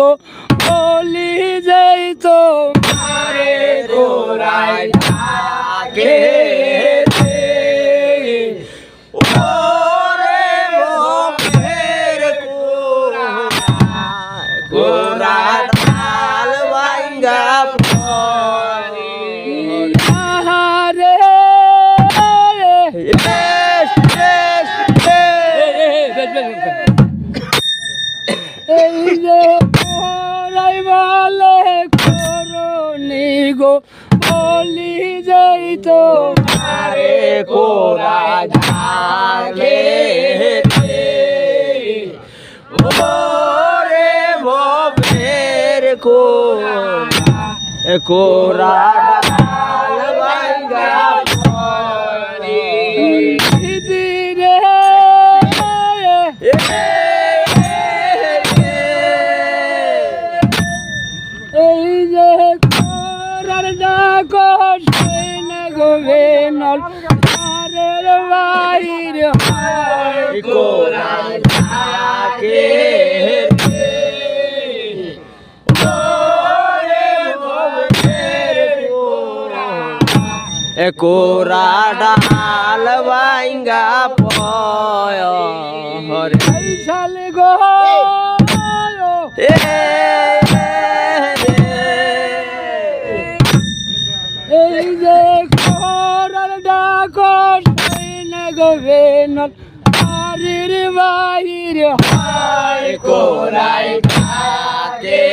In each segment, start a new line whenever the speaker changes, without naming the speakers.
গো বলি যাই তো। গো বলি যাই তো।
আরে কোরা জাগে ওরে মোহের কোরা কোরা ডাল ভাঙ্গা
করার ডাক না গো বেনল আরের বাইর হয়।
কোরা ডাল ভাঙ্গা পয় হরে
সাল গো এই যে করার ডাক না গো বেনল আরের
কোরাই থাকে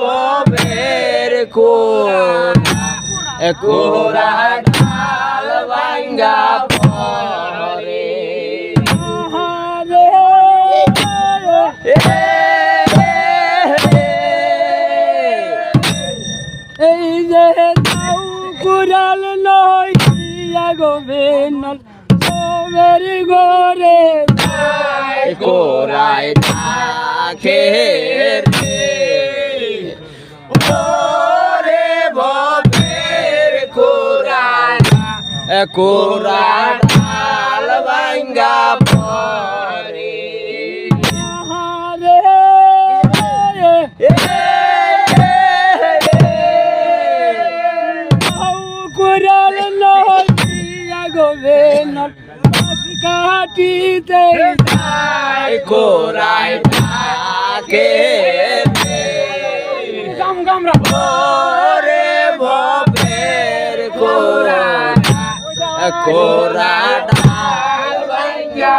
ববের কোরা কোরা ডাল ভাঙ্গা
কুড়াল নয় গো বেনল সবের গরে
কোরাই থাকে ওরে ববের কোরা কোরা ডাল ভাঙ্গা
বেনল কাটিতে
কোরাই থাকে
গাম গামরা
ওরে ববের কোরা কোরা ডাল ভাঙ্গা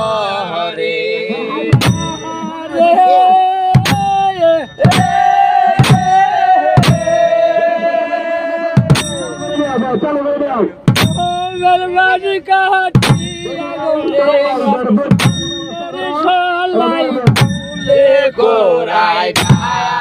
গরবাজি কাটিয়া গো সলাই
কোরাই থাকে